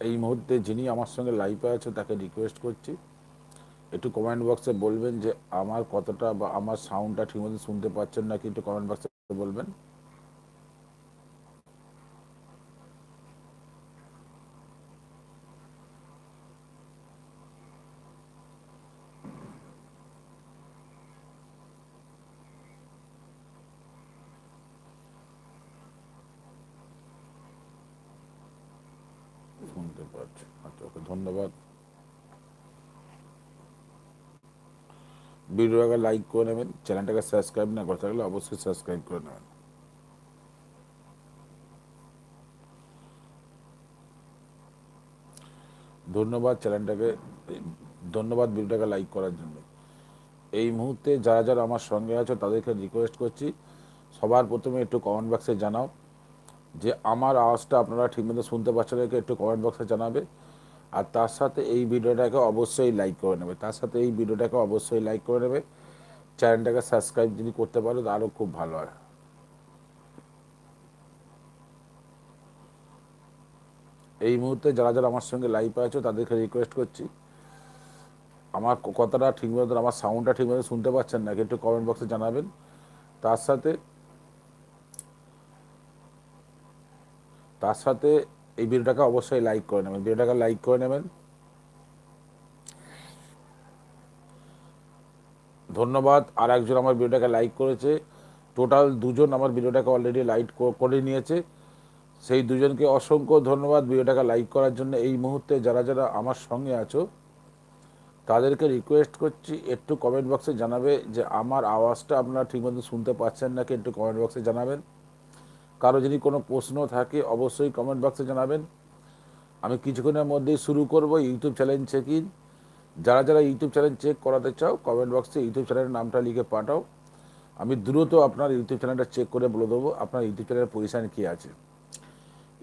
এই মুহূর্তে যিনি আমার সঙ্গে লাইভে আছে, তাকে রিকোয়েস্ট করছি। একটু কমেন্ট বক্সে বলবেন যে, আমার কতটা বা আমার সাউন্ডটা ঠিকমতো শুনতে পাচ্ছেন নাকি একটু কমেন্ট বক্সে বলবেন শুনতে পাচ্ছি আচ্ছা ওকে ধন্যবাদ ভিডিওটাকে লাইক করে নেবেন চ্যানেলটাকে সাবস্ক্রাইব না করে থাকলে অবশ্যই সাবস্ক্রাইব করে নেবেন। ধন্যবাদ চ্যানেলটাকে ধন্যবাদ ভিডিওটাকে লাইক করার জন্য। এই মুহূর্তে যারা যারা আমার সঙ্গে আছো, তাদেরকে রিকোয়েস্ট করছি, সবার প্রথমে একটু কমেন্ট বক্সে জানাও, যে আমার আওয়াজটা আপনারা ঠিকমতো শুনতে পাচ্ছেন একটু কমেন্ট বক্সে জানাবে। আর তার সাথে এই ভিডিওটাকে অবশ্যই লাইক করে নেবে। তার সাথে এই ভিডিওটাকে অবশ্যই লাইক করে নেবে। চ্যানেলটাকে সাবস্ক্রাইব যদি করতে পারো আরও খুব ভালো হয়। এই মুহূর্তে যারা যারা আমার সঙ্গে লাইভে আছো, তাদেরকে রিকোয়েস্ট করছি। আমার কথাটা ঠিকমতো আমার সাউন্ডটা ঠিকমতো শুনতে পাচ্ছেন নাকি একটু কমেন্ট বক্সে জানাবেন। তার সাথে তার সাথে এই ভিডিওটাকে অবশ্যই লাইক করে নেবেন। ভিডিওটাকে লাইক করে নেবেন। ধন্যবাদ। আর একজন আমার ভিডিওটাকে লাইক করেছে। টোটাল দুজন আমার ভিডিওটাকে অলরেডি লাইক করে নিয়েছে। সেই দুজনকে অসংখ্য ধন্যবাদ ভিডিওটাকে লাইক করার জন্য। এই মুহূর্তে যারা যারা আমার সঙ্গে আছো, তাদেরকে রিকোয়েস্ট করছি, একটু কমেন্ট বক্সে জানাবে যে আমার আওয়াজটা আপনারা ঠিকমতো শুনতে পাচ্ছেন নাকি একটু কমেন্ট বক্সে জানাবেন। কারও যদি কোনো প্রশ্ন থাকে, অবশ্যই কমেন্ট বক্সে জানাবেন। আমি কিছুক্ষণের মধ্যেই শুরু করব ইউটিউব চ্যানেল চেক যারা যারা ইউটিউব চ্যানেল চেক করাতে চাও কমেন্ট বক্সে ইউটিউব চ্যানেলের নামটা লিখে পাঠাও। আমি দ্রুত আপনার ইউটিউব চ্যানেলটা চেক করে বলে দেবো, আপনার ইউটিউব চ্যানেলের পজিশান কী আছে।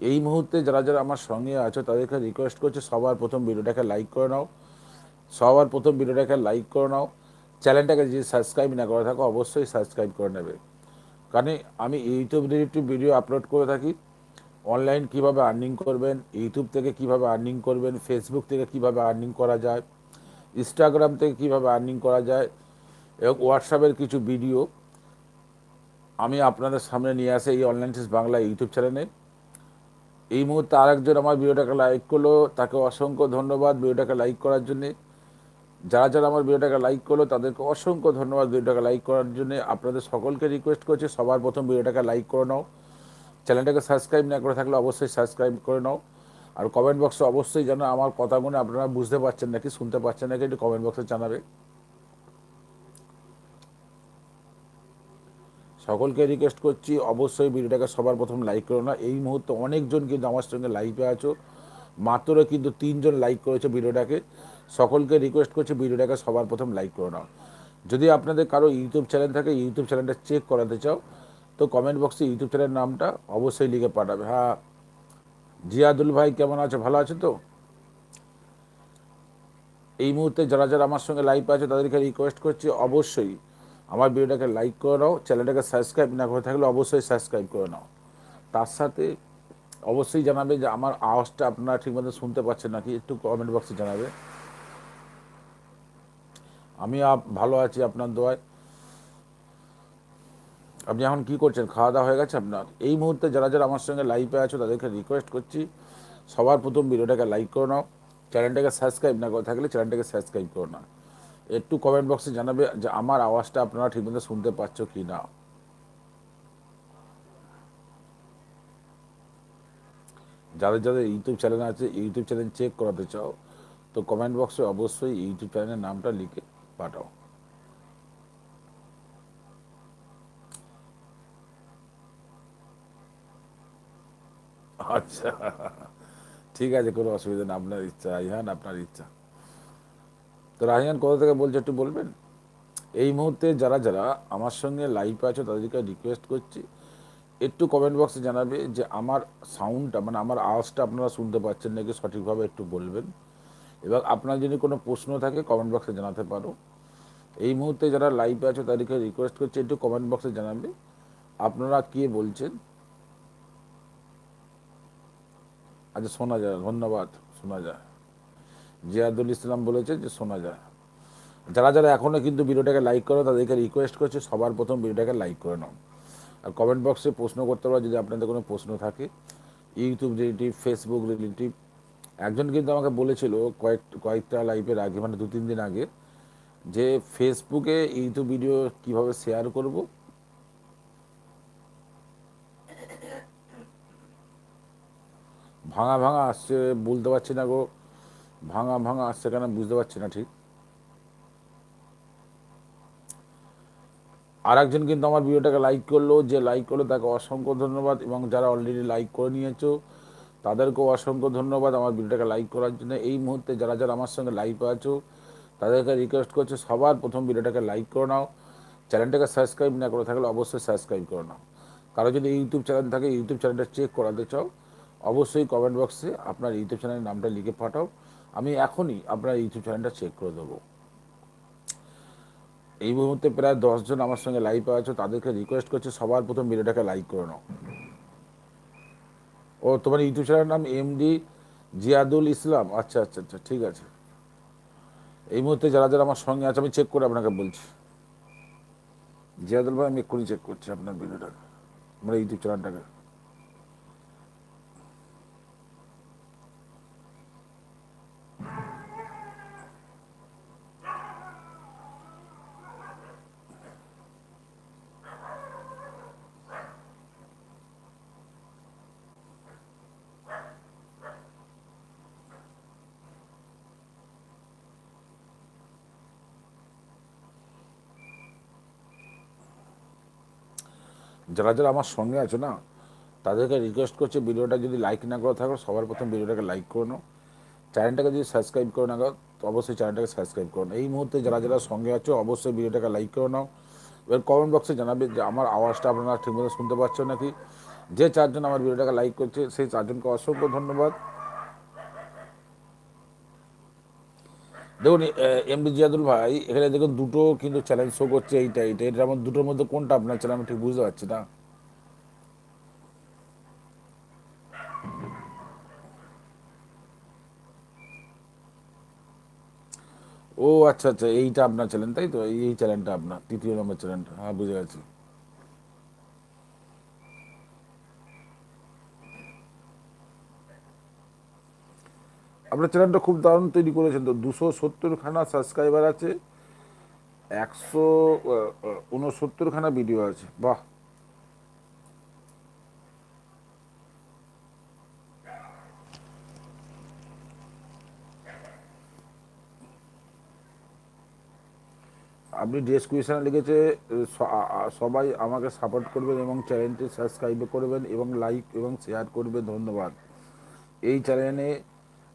এই মুহূর্তে যারা যারা আমার সঙ্গে আছো, তাদেরকে রিকোয়েস্ট করছে, সবার প্রথম ভিডিওটাকে লাইক করে নাও। সবার প্রথম ভিডিওটাকে লাইক করে নাও। চ্যানেলটাকে যদি সাবস্ক্রাইব না করে থাকো, অবশ্যই সাবস্ক্রাইব করে নেবে। কারণ আমি ইউটিউব রিলেটিভ ভিডিও আপলোড করে থাকি। অনলাইন কীভাবে আর্নিং করবেন ইউটিউব থেকে কীভাবে আর্নিং করবেন ফেসবুক থেকে কীভাবে আর্নিং করা যায় ইনস্টাগ্রাম থেকে কীভাবে আর্নিং করা যায়, এবং হোয়াটসঅ্যাপের কিছু ভিডিও আমি আপনাদের সামনে নিয়ে আসে এই অনলাইন টেস্ট বাংলা ইউটিউব চ্যানেলে এই মুহূর্তে আরেকজন আমার ভিডিওটাকে লাইক করল, তাকে অসংখ্য ধন্যবাদ ভিডিওটাকে লাইক করার জন্যে। যারা যারা আমার ভিডিওটাকে লাইক করল, তাদেরকে অসংখ্য ধন্যবাদ ভিডিওটাকে লাইক করার জন্য। আপনাদের সকলকে রিকোয়েস্ট করছি, সবার প্রথম ভিডিওটাকে লাইক করে নাও। চ্যানেলটাকে সাবস্ক্রাইব না করে থাকলে অবশ্যই সাবস্ক্রাইব করে নাও। আর কমেন্ট বক্সে অবশ্যই যেন আমার কথাগুলো আপনারা বুঝতে পারছেন নাকি, শুনতে পাচ্ছেন নাকি, একটু কমেন্ট বক্সে জানাবে। সকলকে রিকোয়েস্ট করছি, অবশ্যই ভিডিওটাকে সবার প্রথম লাইক করো না। এই মুহূর্তে অনেকজন কিন্তু আমার সঙ্গে লাইভে আছো। মাত্র কিন্তু তিনজন লাইক করেছে ভিডিওটাকে। সকলকে রিকোয়েস্ট করছি ভিডিওটাকে সবার প্রথম লাইক করে নাও। যদি আপনাদের কারও ইউটিউব চ্যানেল থাকে ইউটিউব চ্যানেলটা চেক করাতে চাও, তো কমেন্ট বক্সে ইউটিউব চ্যানেলের নামটা অবশ্যই লিখে পাঠাবে। হ্যাঁ জিয়াদুল ভাই কেমন আছে? ভালো আছে তো? এই মুহূর্তে যারা যারা আমার সঙ্গে লাইভ আছে, তাদেরকে রিকোয়েস্ট করছি অবশ্যই আমার ভিডিওটাকে লাইক করে নাও চ্যানেলটাকে সাবস্ক্রাইব না করে থাকলে অবশ্যই সাবস্ক্রাইব করে নাও। তার সাথে অবশ্যই জানাবে যে আমার আওয়াজটা আপনারা ঠিকমতো শুনতে পাচ্ছেন নাকি, একটু কমেন্ট বক্সে জানাবে। আমি ভালো আছি আপনার দোয়ায়। আপনি এখন কি করছেন? খাওয়া দাওয়া হয়ে গেছে আপনার? এই মুহূর্তে যারা যারা আমার সঙ্গে লাইভে আছো, তাদেরকে রিকোয়েস্ট করছি, সবার প্রথম ভিডিওটাকে লাইক করে নাও। চ্যানেলটাকে সাবস্ক্রাইব না করে থাকলে চ্যানেলটাকে সাবস্ক্রাইব করে নাও। একটু কমেন্ট বক্সে জানাবে যে আমার আওয়াজটা আপনারা ঠিকমতো শুনতে পাচ্ছ কি না। যাদের যাদের ইউটিউব চ্যানেল আছে, ইউটিউব চ্যানেল চেক করাতে চাও, তো কমেন্ট বক্সে অবশ্যই ইউটিউব চ্যানেলের নামটা লিখে পাঠাও। আচ্ছা ঠিক আছে, কোনো অসুবিধা নেই, আপনার ইচ্ছা রাহিহান আপনার ইচ্ছা। তো রাহিহান কোথা থেকে বলছে একটু বলবেন? এই মুহূর্তে যারা যারা আমার সঙ্গে লাইভ আছে, তাদেরকে রিকোয়েস্ট করছি, একটু কমেন্ট বক্সে জানাবে যে আমার সাউন্ডটা মানে আমার আওয়াজটা আপনারা শুনতে পাচ্ছেন নাকি, সঠিকভাবে একটু বলবেন। এবং আপনার যদি কোনো প্রশ্ন থাকে কমেন্ট বক্সে জানাতে পারো। এই মুহূর্তে যারা লাইভে আছে, তাদেরকে রিকোয়েস্ট করছি, একটু কমেন্ট বক্সে জানাবে। আপনারা কে বলছেন? আচ্ছা শোনা যায়। ধন্যবাদ, শোনা যায়। জিয়াদুল ইসলাম বলেছে যে, শোনা যায়। যারা যারা এখনও কিন্তু ভিডিওটাকে লাইক করো, তাদেরকে রিকোয়েস্ট করছে, সবার প্রথম ভিডিওটাকে লাইক করে নাও। আর কমেন্ট বক্সে প্রশ্ন করতে পারো, যদি আপনাদের কোনো প্রশ্ন থাকে। ইউটিউব রিলেটিভ ফেসবুক রিলেটিভ একজন কিন্তু আমাকে বলেছিল কয়েক, কয়েকটা লাইভের আগে মানে দু, তিন দিন আগে, যে ফেসবুকে ইউটিউব ভিডিও কীভাবে শেয়ার করব? ভাঙা ভাঙা আসছে, বলতে পারছি না গো। ভাঙা ভাঙা আসছে কেন বুঝতে পারছি না ঠিক। আর একজন কিন্তু আমার ভিডিওটাকে লাইক করল, যে লাইক করল তাকে অসংখ্য ধন্যবাদ, এবং যারা অলরেডি লাইক করে নিয়েছো তাদেরকেও অসংখ্য ধন্যবাদ আমার ভিডিওটাকে লাইক করার জন্য। এই মুহূর্তে যারা যারা আমার সঙ্গে লাইভ আছো, তাদেরকে রিকোয়েস্ট করছে, সবার প্রথম ভিডিওটাকে লাইক করে নাও। চ্যানেলটাকে সাবস্ক্রাইব না করে থাকলে অবশ্যই সাবস্ক্রাইব করে নাও। কারও যদি ইউটিউব চ্যানেল থাকে, ইউটিউব চ্যানেলটা চেক করাতে চাও, অবশ্যই কমেন্ট বক্সে আপনার ইউটিউব চ্যানেলের নামটা লিখে পাঠাও। আমি এখনই আপনার ইউটিউব চ্যানেলটা চেক করে দেবো। এই মুহূর্তে প্রায় দশজন আমার সঙ্গে লাইভ আছে, তাদেরকে রিকোয়েস্ট করছে, সবার প্রথম ভিডিওটাকে লাইক করে নাও। ও তোমার ইউটিউব চ্যানেলের নাম এমডি জিয়াদুল ইসলাম। আচ্ছা আচ্ছা আচ্ছা ঠিক আছে। এই মুহূর্তে যারা যারা আমার সঙ্গে আছে, আমি চেক করে আপনাকে বলছি। জিয়াদুল ভাই, আমি এক্ষুনি চেক করছি আপনার ভিডিওটাকে আমার ইউটিউব চ্যানেলটাকে। যারা যারা আমার সঙ্গে আছে না, তাদেরকে রিকোয়েস্ট করছে ভিডিওটা যদি লাইক না করে থাকো সবার প্রথম ভিডিওটাকে লাইক করে নাও। চ্যানেলটাকে যদি সাবস্ক্রাইব করে না অবশ্যই চ্যানেলটাকে সাবস্ক্রাইব করো এই মুহূর্তে যারা যারা সঙ্গে আছো, অবশ্যই ভিডিওটাকে লাইক করে নাও। এবার কমেন্ট বক্সে জানাবে যে আমার আওয়াজটা আপনারা ঠিকমতো শুনতে পাচ্ছেন নাকি? যে চারজন আমার ভিডিওটাকে লাইক করছে, সেই চারজনকে অসংখ্য ধন্যবাদ। দেখুন এম এমডি জিয়াদুল ভাই, এখানে দেখুন দুটো কিন্তু চ্যালেঞ্জ শো করছে এইটা এইটা এটার আমার দুটোর মধ্যে কোনটা আপনার চ্যানেল আমি ঠিক বুঝতে পারছি না। ও আচ্ছা আচ্ছা এইটা আপনার চ্যানেল তাই তো? এই এই চ্যানেলটা আপনার, তৃতীয় নম্বর চ্যানেলটা হ্যাঁ বুঝে গেছি। আপনার চ্যানেলটা খুব দারুণ তৈরি করেছেন তো। দুশো সত্তরখানা সাবস্ক্রাইবার আছে, একশো উনসত্তরখানা ভিডিও আছে। বাহ! আপনি ডেসক্রিপশানে লিখেছে, স- আ- আ- সবাই আমাকে সাপোর্ট করবেন এবং চ্যানেলটি সাবস্ক্রাইব করবেন এবং লাইক এবং শেয়ার করবেন। ধন্যবাদ। এই চ্যানেলে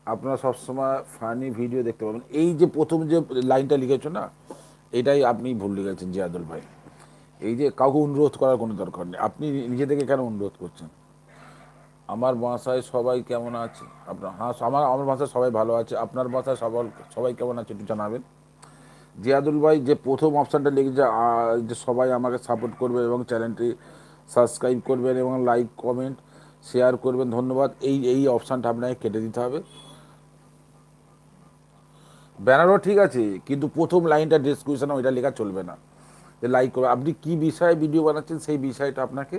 আপনারা সবসময় ফানি ভিডিও দেখতে পাবেন। এই যে প্রথম যে লাইনটা লিখেছো না, এটাই আপনি ভুল লিখেছেন জিয়াদুল ভাই। এই যে কাউকে অনুরোধ করার কোনো দরকার নেই। আপনি নিজে থেকে কেন অনুরোধ করছেন? আমার বাসায় সবাই কেমন আছে? আপনার হ্যাঁ আমার আমার বাসায় সবাই ভালো আছে। আপনার বাসায় সবাই সবাই কেমন আছে একটু জানাবেন। জিয়াদুল ভাই, যে প্রথম অপশানটা লিখেছে যে সবাই আমাকে সাপোর্ট করবে এবং চ্যানেলটি সাবস্ক্রাইব করবেন এবং লাইক কমেন্ট শেয়ার করবেন, ধন্যবাদ। এই এই অপশানটা আপনাকে কেটে দিতে হবে। ব্যানারও ঠিক আছে, কিন্তু প্রথম লাইনটা ডিসক্রিপশনে ওইটা লেখা চলবে না। যে লাইক করবে আপনি কী বিষয়ে ভিডিও বানাচ্ছেন সেই বিষয়টা আপনাকে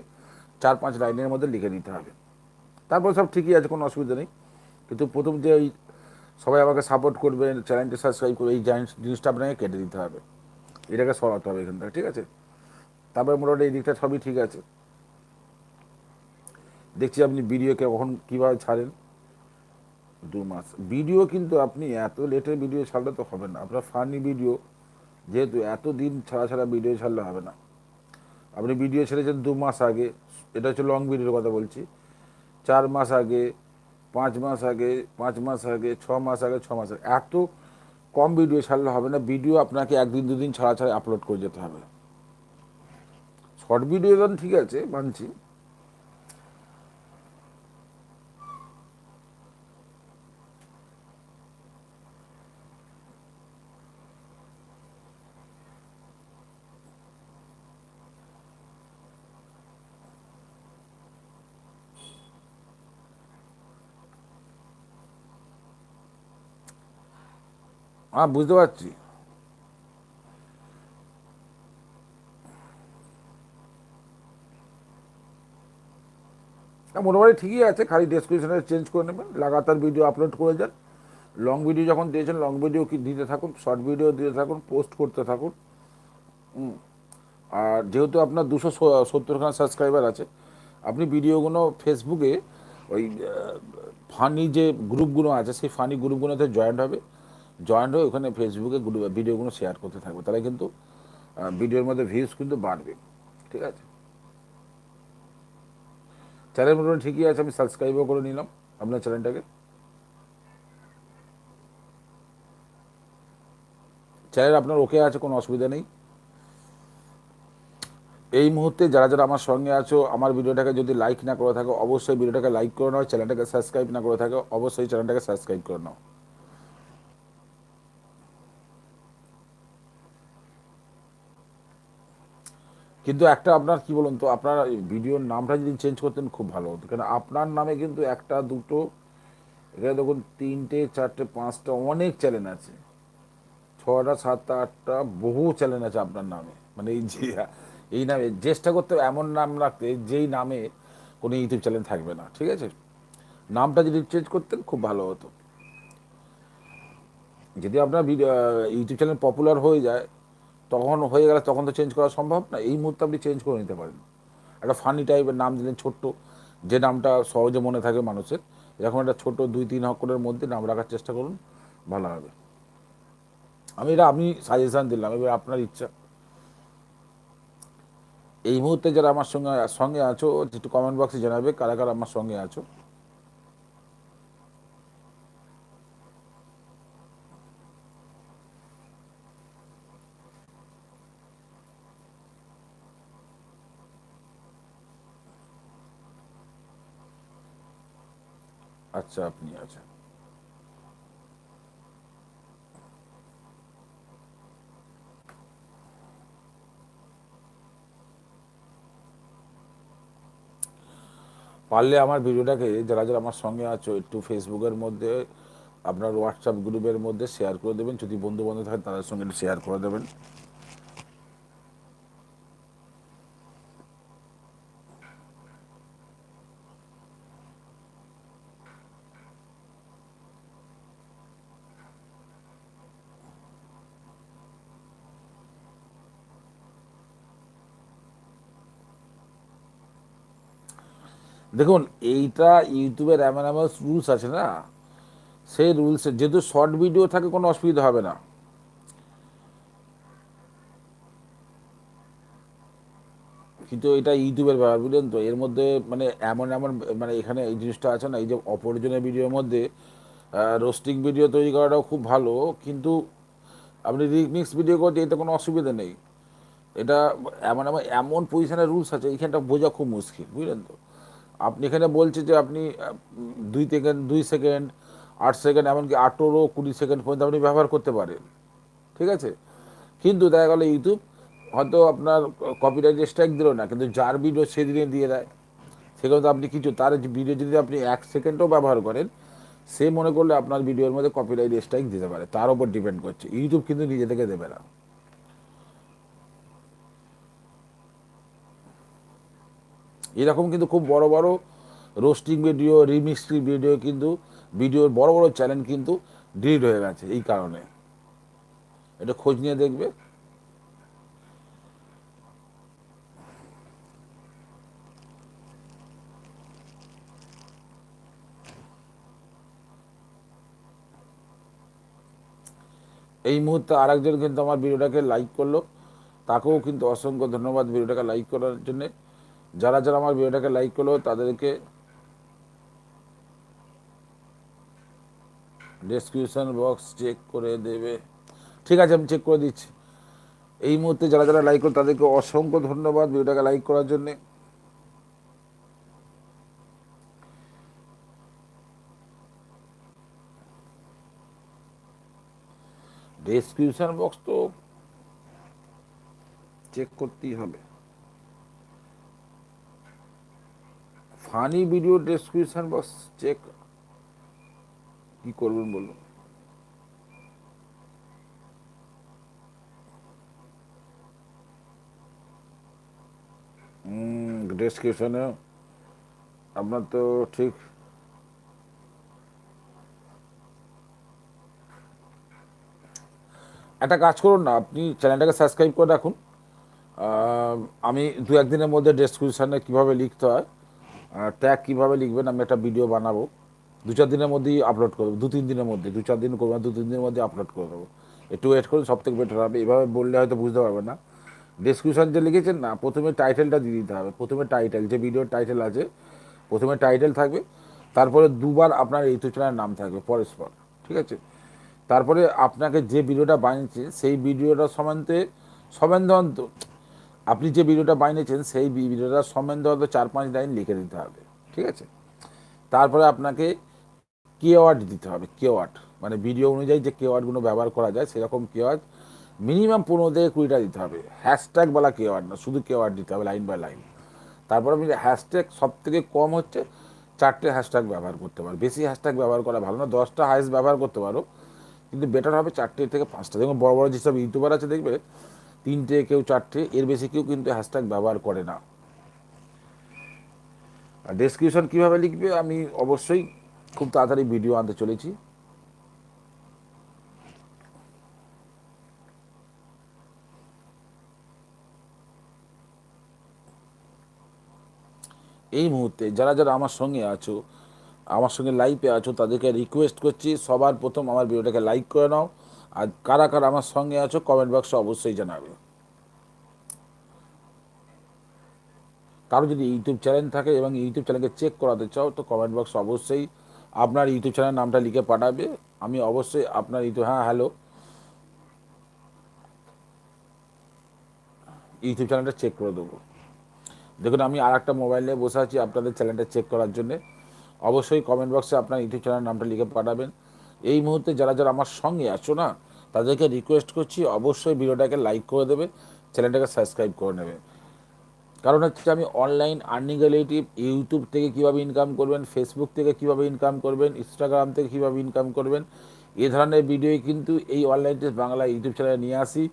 চার পাঁচ লাইনের মধ্যে লিখে দিতে হবে। তারপর সব ঠিকই আছে, কোনো অসুবিধা নেই। কিন্তু প্রথম যে ওই সবাই আমাকে সাপোর্ট করবেন চ্যানেলটি সাবস্ক্রাইব করবে, এই জিনিসটা আপনাকে কেটে দিতে হবে। এটাকে সরাতে হবে এখান থেকে ঠিক আছে? তারপরে মোটামুটি এই দিকটা সবই ঠিক আছে। দেখছি আপনি ভিডিওকে কখন কীভাবে ছাড়েন। দু মাস। ভিডিও কিন্তু আপনি এত লেটের ভিডিও ছাড়লে তো হবে না। আপনার ফানি ভিডিও যেহেতু এত দিন ছাড়া ছাড়া ভিডিও ছাড়লে হবে না। আপনি ভিডিও ছেড়েছেন দু মাস আগে, এটা হচ্ছে লং ভিডিওর কথা বলছি। চার মাস আগে, পাঁচ মাস আগে, পাঁচ মাস আগে, ছ মাস আগে, ছ মাস আগে, এত কম ভিডিও ছাড়লে হবে না। ভিডিও আপনাকে একদিন, দুদিন ছাড়া ছাড়া আপলোড করে যেতে হবে। শর্ট ভিডিও ঠিক আছে মানছি। হ্যাঁ বুঝতে পারছি। মোটামুটি ঠিকই আছে, খালি ডেসক্রিপশনে চেঞ্জ করে নেবেন, লাগাতার ভিডিও আপলোড করে যান। লং ভিডিও যখন দিয়েছেন লং ভিডিও কি দিতে থাকুন শর্ট ভিডিও দিতে থাকুন পোস্ট করতে থাকুন। আর যেহেতু আপনার দুশো সত্তরখানা সাবস্ক্রাইবার আছে, আপনি ভিডিওগুলো ফেসবুকে ওই ফানি যে গ্রুপগুলো আছে, সেই ফানি গ্রুপগুলোতে জয়েন্ট হবে। জয়েন্ট হয়ে ওখানে ফেসবুকে ভিডিওগুলো শেয়ার করতে থাকবে। তাহলে কিন্তু ভিডিওর মধ্যে ভিউজ কিন্তু বাড়বে। ঠিক আছে? চ্যানেল মোটামুটি ঠিকই আছে, আমি সাবস্ক্রাইবও করে নিলাম আপনার চ্যানেলটাকে চ্যানেল আপনার ওকে আছে, কোনো অসুবিধা নেই। এই মুহূর্তে যারা যারা আমার সঙ্গে আছো, আমার ভিডিওটাকে যদি লাইক না করে থাকো, অবশ্যই ভিডিওটাকে লাইক করে নাও চ্যানেলটাকে সাবস্ক্রাইব না করে থাকো, অবশ্যই চ্যানেলটাকে সাবস্ক্রাইব করে নাও। কিন্তু একটা আপনার কি বলুন তো, আপনার ভিডিওর নামটা যদি চেঞ্জ করতেন খুব ভালো হতো। কেন, আপনার নামে কিন্তু একটা, দুটো, এখানে দেখুন তিনটে, চারটে, পাঁচটা, অনেক চ্যানেল আছে। ছটা সাতটা, আটটা, বহু চ্যানেল আছে আপনার নামে। মানে এই যে, এই নামে, চেষ্টা করতে এমন নাম রাখতে যেই নামে কোনো ইউটিউব চ্যানেল থাকবে না, ঠিক আছে? নামটা যদি চেঞ্জ করতেন খুব ভালো হতো। যদি আপনার ইউটিউব চ্যানেল পপুলার হয়ে যায় তখন হয়ে গেলে তখন তো চেঞ্জ করা সম্ভব না। এই মুহূর্তে আপনি চেঞ্জ করে নিতে পারেন। একটা ফানি টাইপের নাম দিলেন ছোট্ট। যে নামটা সহজে মনে থাকে মানুষের। এরকম একটা ছোট দুই তিন অক্ষরের মধ্যে নাম রাখার চেষ্টা করুন, ভালো হবে। আমি এটা, আমি সাজেশান দিলাম, এবার আপনার ইচ্ছা। এই মুহূর্তে যারা আমার সঙ্গে সঙ্গে আছো, একটু কমেন্ট বক্সে জানাবে কারা কারা আমার সঙ্গে আছো। আচ্ছা আপনি আছেন পারলে আমার ভিডিওটাকে যারা যারা আমার সঙ্গে আছো, একটু ফেসবুকের মধ্যে, আপনার হোয়াটসঅ্যাপ গ্রুপের মধ্যে শেয়ার করে দেবেন। যদি বন্ধু বান্ধব থাকে, তাদের সঙ্গে শেয়ার করে দেবেন। দেখুন, এইটা ইউটিউবের এমন এমন রুলস আছে না? সেই রুলসে যেহেতু শর্ট ভিডিও থাকে, কোনো অসুবিধা হবে না। কিন্তু এটা ইউটিউবের ব্যাপার, বুঝলেন তো? এর মধ্যে মানে এমন এমন মানে এখানে এই জিনিসটা আছে না, এই যে অপরজনের ভিডিওর মধ্যে রোস্টিং ভিডিও তৈরি করাটাও খুব ভালো, কিন্তু আপনি রিমিক্স ভিডিও করতে এতে কোনো অসুবিধা নেই। এটা এমন এমন এমন পজিশনের রুলস আছে এইখানটা বোঝা খুব মুশকিল, বুঝলেন তো? আপনি এখানে বলছে যে আপনি দুই সেকেন্ড দুই সেকেন্ড আট সেকেন্ড এমনকি আঠেরো, কুড়ি সেকেন্ড পর্যন্ত আপনি ব্যবহার করতে পারেন। ঠিক আছে? কিন্তু দেখা গেলো ইউটিউব হয়তো আপনার কপিরাইট স্ট্রাইক দিল না, কিন্তু যার ভিডিও সেদিনে দিয়ে দেয়। সেখানে তো আপনি কিছু, তার ভিডিও যদি আপনি এক সেকেন্ডও ব্যবহার করেন, সে মনে করলে আপনার ভিডিওর মধ্যে কপিরাইট স্ট্রাইক দিতে পারে। তার উপর ডিপেন্ড করছে। ইউটিউব কিন্তু নিজে থেকে দেবে না। এরকম কিন্তু খুব বড় বড় রোস্টিং ভিডিও রিমিক্সিং ভিডিও কিন্তু ভিডিওর বড় বড় চ্যানেল কিন্তু ডিলিট হয়ে গেছে এই কারণে। এটা খোঁজ নিয়ে দেখবে। এই মুহূর্তে আরেকজন কিন্তু আমার ভিডিওটাকে লাইক করল। তাকেও কিন্তু অসংখ্য ধন্যবাদ ভিডিওটাকে লাইক করার জন্যে। যারা যারা আমার ভিডিওটাকে লাইক করল, তাদেরকে ডেসক্রিপশন বক্স চেক করে দেবে। ঠিক আছে, আমি চেক করে দিচ্ছি। এই মুহূর্তে যারা যারা লাইক করো তাদেরকে অসংখ্য ধন্যবাদ ভিডিওটাকে লাইক করার জন্যে। ডেসক্রিপশন বক্স তো চেক করতেই হবে। Funny video description box check কী করবেন বলুন? ডেসক্রিপশনে আপনার তো ঠিক একটা কাজ করুন না, আপনি চ্যানেলটাকে সাবস্ক্রাইব করে রাখুন। আমি দু একদিনের মধ্যে ডেসক্রিপশানে কীভাবে লিখতে হয় ট্যাগ কীভাবে লিখবেন, আমি একটা ভিডিও বানাবো। দু চার দিনের মধ্যেই আপলোড করব দু তিন দিনের মধ্যে, দু চার দিন করব দু তিন দিনের মধ্যে আপলোড করে দেবো। একটু ওয়েট করুন সব থেকে বেটার হবে। এভাবে বললে হয়তো বুঝতে পারবে না। ডেসক্রিপশন যে লিখেছেন না, প্রথমে টাইটেলটা দিয়ে দিতে হবে। প্রথমে টাইটেল যে ভিডিওর টাইটেল আছে, প্রথমে টাইটেল থাকবে। তারপরে দুবার আপনার ইউটিউব চ্যানেলের নাম থাকবে, পরস্পর। ঠিক আছে? তারপরে আপনাকে যে ভিডিওটা বানিয়েছে, সেই ভিডিওটা সম্বন্ধে সম্বন্ধ আপনি যে ভিডিওটা বানিয়েছেন, সেই ভিডিওটা সম্বন্ধে হয়তো চার পাঁচ লাইন লিখে দিতে হবে, ঠিক আছে? তারপরে আপনাকে কেওয়ার্ড দিতে হবে কেওয়ার্ড মানে ভিডিও অনুযায়ী যে কেওয়ার্ডগুলো ব্যবহার করা যায়, সেরকম কেওয়ার্ড মিনিমাম পনেরো থেকে কুড়িটা দিতে হবে। হ্যাশট্যাগ বলা কেওয়ার্ড না, শুধু কেওয়ার্ড দিতে হবে লাইন বাই লাইন তারপর আপনি হ্যাশট্যাগ সব থেকে কম হচ্ছে, চারটে হ্যাশট্যাগ ব্যবহার করতে পারো। বেশি হ্যাশট্যাগ ব্যবহার করা ভালো না, দশটা হাইস্ট ব্যবহার করতে পারো। কিন্তু বেটার হবে চারটে থেকে পাঁচটা। দেখুন, বড় বড় যেসব ইউটিউবার আছে, দেখবে তিনটে কেউ চারটে, এর বেশি কেউ কিন্তু হ্যাশট্যাগ ব্যবহার করে না। আর ডেসক্রিপশন কীভাবে লিখবে আমি অবশ্যই খুব তাড়াতাড়ি ভিডিও আনতে চলেছি। এই মুহূর্তে যারা যারা আমার সঙ্গে আছো, আমার সঙ্গে লাইভে আছো, তাদেরকে রিকোয়েস্ট করছি, সবার প্রথম আমার ভিডিওটাকে লাইক করে নাও। আর কারা কারা আমার সঙ্গে আছো কমেন্ট বক্সে অবশ্যই জানাবে। কারও যদি ইউটিউব চ্যানেল থাকে এবং ইউটিউব চ্যানেলকে চেক করাতে চাও, তো কমেন্ট বক্সে অবশ্যই আপনার ইউটিউব চ্যানেল নামটা লিখে পাঠাবে। আমি অবশ্যই আপনার ইউটিউব হ্যাঁ হ্যালো ইউটিউব চ্যানেলটা চেক করে দেবো। দেখুন, আমি আর একটা মোবাইল বসে আছি আপনাদের চ্যানেলটা চেক করার জন্যে। অবশ্যই কমেন্ট বক্সে আপনার ইউটিউব চ্যানেল নামটা লিখে পাঠাবেন। এই মুহূর্তে যারা যারা আমার সঙ্গে আছো না, তাদেরকে রিকোয়েস্ট করছি অবশ্যই ভিডিওটাকে লাইক করে দেবে চ্যানেলটাকে সাবস্ক্রাইব করে নেবে। কারণ হচ্ছে আমি অনলাইন আর্নিং রিলেটিভ ইউটিউব থেকে কীভাবে ইনকাম করবেন ফেসবুক থেকে কীভাবে ইনকাম করবেন ইনস্টাগ্রাম থেকে কীভাবে ইনকাম করবেন, এ ধরনের ভিডিও কিন্তু এই অনলাইন টেস্ট বাংলা ইউটিউব চ্যানেলে নিয়ে আসি।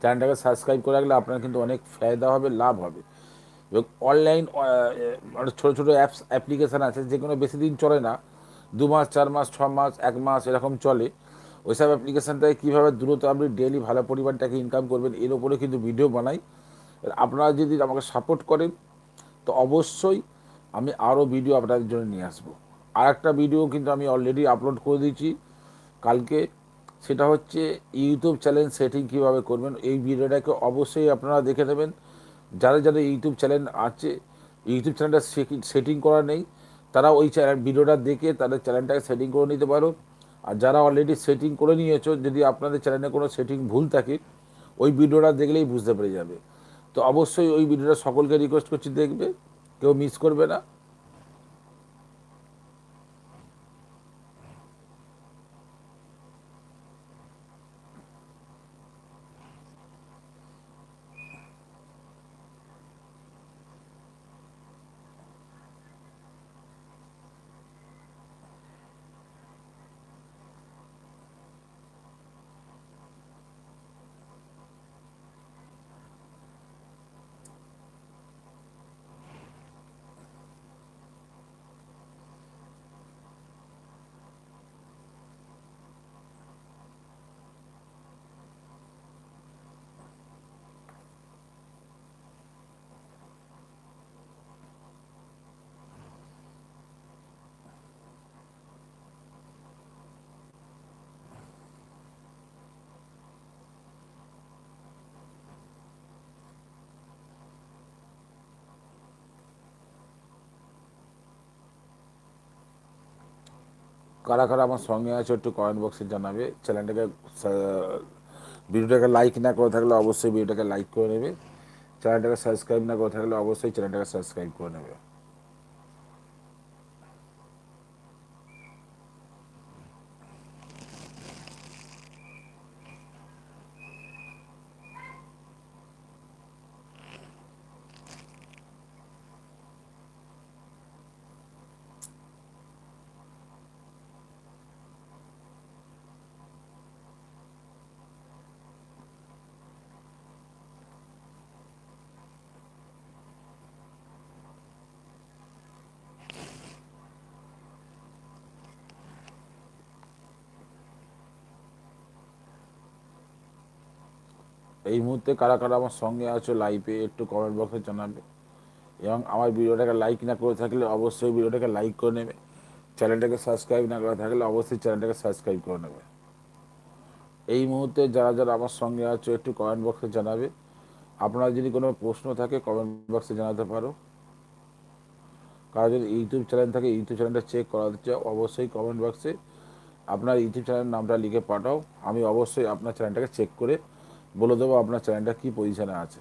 চ্যানেলটাকে সাবস্ক্রাইব করে রাখলে আপনার কিন্তু অনেক ফায়দা হবে, লাভ হবে। এবং অনলাইন ছোটো ছোটো অ্যাপস অ্যাপ্লিকেশান আছে যেগুলো বেশি দিন চলে না দু মাস, চার মাস, ছ মাস, এক মাস এরকম চলে। ওইসব অ্যাপ্লিকেশানটাকে কীভাবে দ্রুত আপনি ডেলি ভালো পরিমাণ টাকা ইনকাম করবেন, এর উপরে কিন্তু ভিডিও বানাই। আপনারা যদি আমাকে সাপোর্ট করেন, তো অবশ্যই আমি আরও ভিডিও আপনাদের জন্য নিয়ে আসব। আর একটা ভিডিও কিন্তু আমি অলরেডি আপলোড করে দিয়েছি। কালকে সেটা হচ্ছে ইউটিউব চ্যানেল সেটিং কীভাবে করবেন, এই ভিডিওটাকে অবশ্যই আপনারা দেখে নেবেন। যাদের যাদের ইউটিউব চ্যানেল আছে, ইউটিউব চ্যানেলটা সেটিং করা নেই তারা ওই চ্যানেল, ভিডিওটা দেখে তাদের চ্যানেলটাকে সেটিং করে নিতে পারো। আর যারা অলরেডি সেটিং করে নিয়েছো, যদি আপনাদের চ্যানেলে কোনো সেটিং ভুল থাকে, ওই ভিডিওটা দেখলেই বুঝতে পেরে যাবে। তো অবশ্যই ওই ভিডিওটা সকলকে রিকোয়েস্ট করছি দেখবে, কেউ মিস করবে না। কারা কারা আমার সঙ্গে আছে একটু কমেন্ট বক্সে জানাবে। চ্যানেলটাকে ভিডিওটাকে লাইক না করে থাকলে অবশ্যই ভিডিওটাকে লাইক করে নেবে। চ্যানেলটাকে সাবস্ক্রাইব না করে থাকলে অবশ্যই চ্যানেলটাকে সাবস্ক্রাইব করে নেবে। এই মুহূর্তে কারা কারা আমার সঙ্গে আছো লাইভে একটু কমেন্ট বক্সে জানাবে। এবং আমার ভিডিওটাকে লাইক না করে থাকলে অবশ্যই ভিডিওটাকে লাইক করে নেবে। চ্যানেলটাকে সাবস্ক্রাইব না করে থাকলে অবশ্যই চ্যানেলটাকে সাবস্ক্রাইব করে নেবে। এই মুহূর্তে যারা যারা আমার সঙ্গে আছো একটু কমেন্ট বক্সে জানাবে। আপনার যদি কোনো প্রশ্ন থাকে কমেন্ট বক্সে জানাতে পারো। কারও যদি ইউটিউব চ্যানেল থাকে, ইউটিউব চ্যানেলটা চেক করাতে চাও, অবশ্যই কমেন্ট বক্সে আপনার ইউটিউব চ্যানেলের নামটা লিখে পাঠাও। আমি অবশ্যই আপনার চ্যানেলটাকে চেক করে বলে দেবো আপনার চ্যানেলটা কী পজিশনে আছে।